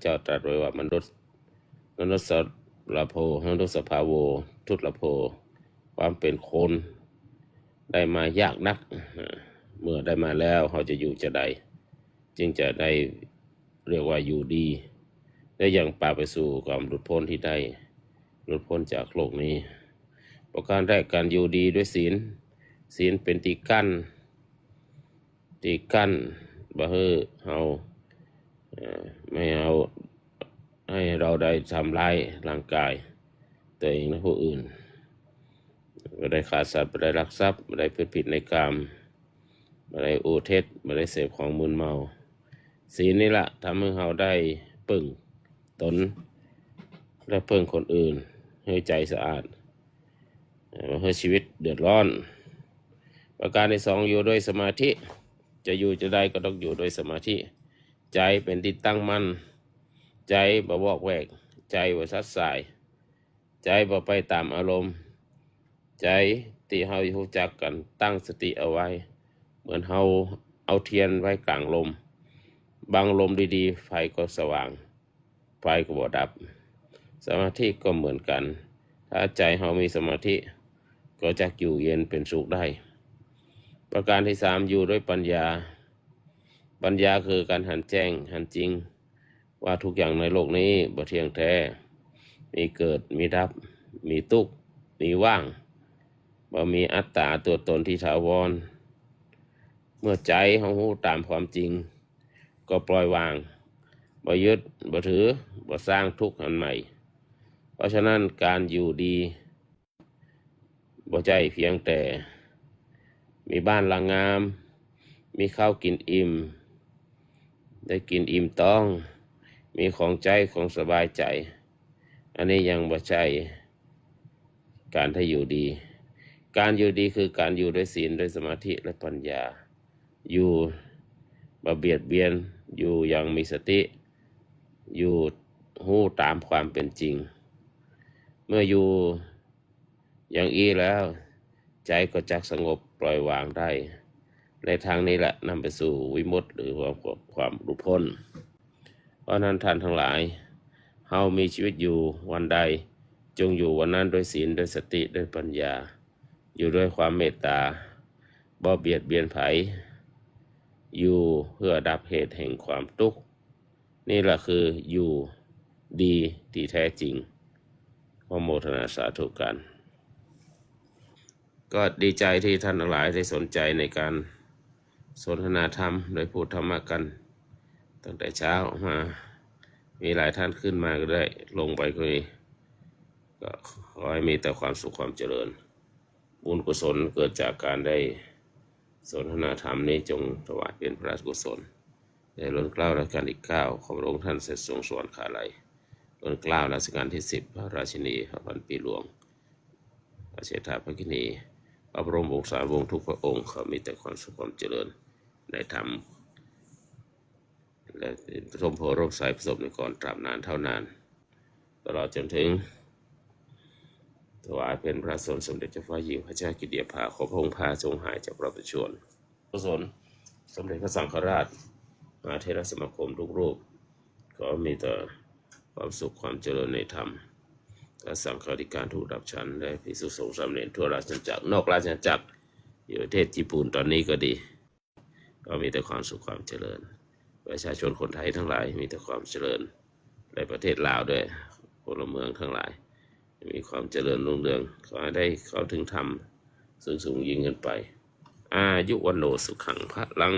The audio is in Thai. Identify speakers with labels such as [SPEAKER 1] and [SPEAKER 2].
[SPEAKER 1] เจ้าตรัสไว้ว่ามนุษย์มนุษย์สละโพมนุษย์สภาโว ทุตละโพ ความเป็นคนได้มายากนัก เมื่อได้มาแล้วเขาจะอยู่จะใด จึงจะได้เรียกว่าอยู่ดีได้อย่างปาไปสู่ความหลุดพ้นที่ได้ หลุดพ้นจากโลกนี้ ประการแรกการอยู่ดีด้วยศีล ศีลเป็นตีกั้นตีกั้นบ่ให้เฮ่อ ไม่เอาให้เราได้ทำร้ายร่างกาย ตัวเองและผู้อื่นไม่ได้ขาดสัตว์ไม่ได้รักทรัพย์ไม่ได้ผิดผิดในกรรมไม่ได้อูเท็จไม่ได้เสพของมึนเมาศีลนี่แหละทำให้เราได้ปึ่งตนและเพิ่งคนอื่นให้ใจสะอาดไม่ให้ชีวิตเดือดร้อน ประการที่สองอยู่ด้วยสมาธิ จะอยู่จะได้ก็ต้องอยู่ด้วยสมาธิ ใจเป็นที่ตั้งมั่นใจบ่บอกแวก ใจบ่ซัดสาย ใจบ่ไปตามอารมณ์ ใจที่เฮารู้จักกันตั้งสติเอาไว้ เหมือนเฮาเอาเทียนไว้กลางลม บางลมดีๆ ไฟก็สว่าง ไฟก็บ่ดับ สมาธิก็เหมือนกัน ถ้าใจเฮามีสมาธิ ก็จะอยู่เย็นเป็นสุขได้ ประการที่สามอยู่ด้วยปัญญา ปัญญาคือการหันแจ้งหันจริง ว่าทุกอย่างในโลกนี้บ่เที่ยงแท้ มีเกิดมีดับ มีทุกมีว่างบ่มีอัตตาตัวตนที่ถาวร เมื่อใจของหูตามความจริง ก็ปล่อยวางบ่ยึดบ่ถือบ่สร้างทุกข์อันใหม่ เพราะฉะนั้นการอยู่ดีบ่ใจเพียงแต่ มีบ้านหลังงาม มีข้าวกินอิ่ม ได้กินอิ่มต้อง มีของใจของสบายใจ อันนี้ยังบ่ใช่การถ้าอยู่ดี การอยู่ดีคือการอยู่ด้วยศีลด้วยสมาธิและปัญญา อยู่บเบียดเบียนอยู่อย่างมีสติ อยู่หู้ตามความเป็นจริง เมื่ออยู่อย่างอีแล้ว ใจก็จักสงบปล่อยวางได้ ในทางนี้แหละนำไปสู่วิมุตติหรือความความหลุดพ้น เพราะนั้นท่านทั้งหลายเฮามีชีวิตอยู่วันใด จงอยู่วันนั้นด้วยศีลด้วยสติด้วยปัญญา อยู่ด้วยความเมตตาบ่เบียดเบียนไผอยู่เพื่อดับเหตุแห่งความทุกข์นี่แหละคืออยู่ดีที่แท้จริงขอโมทนาสาธุกัน ก็ดีใจที่ท่านทั้งหลายได้สนใจในการ สนทนาธรรมโดยพูดธรรมะกัน ตั้งแต่เช้ามา มีหลายท่านขึ้นมาก็ได้ลงไปคุยก็ขอให้มีแต่ความสุขความเจริญ บุญกุศลเกิดจากการได้สนทนาธรรมนี้จงถวายเป็นพระราชกุศลได้ล้นเกล้ารัชกาลที่เก้าของพระองค์ท่านเสร็จทรงสวนขาไหลล้นเกล้ารัชกาลที่สิบพระราชินีพระพันปีหลวงพระเชษฐาภคินีพระบรมวงศาวงศ์ทุกพระองค์เขามีแต่ความสุขความเจริญ ในธรรมและสมโพร่มใสประสบในก่อนตราบนานเท่านาน ตลอดจนถึง ถวายเป็นพระสนสมเด็จเจ้าฟ้าหญิงพระเจ้ากิติยาภาขอพระองค์พาทรงหายจากพระประชวรพระสนสมเด็จพระสังฆราชมหาเทรสมาคมทุกรูปขอมีแต่ความสุขความเจริญในธรรมและสังฆาธิการถูกดับชั้นและพิสุสงฆ์สำเร็จทั่วราชจักรนอกราชจักรอยู่ประเทศญี่ปุ่นตอนนี้ก็ดี ก็มีแต่ความสุขความเจริญ ประชาชนคนไทยทั้งหลายมีแต่ความเจริญในประเทศลาวด้วยพลเมืองทั้งหลาย มีความเจริญรุ่งเรืองขอให้ได้เขาถึงธรรมสูงสูงยิ่งขึ้นไป อายุวันโนสุขังพระลัง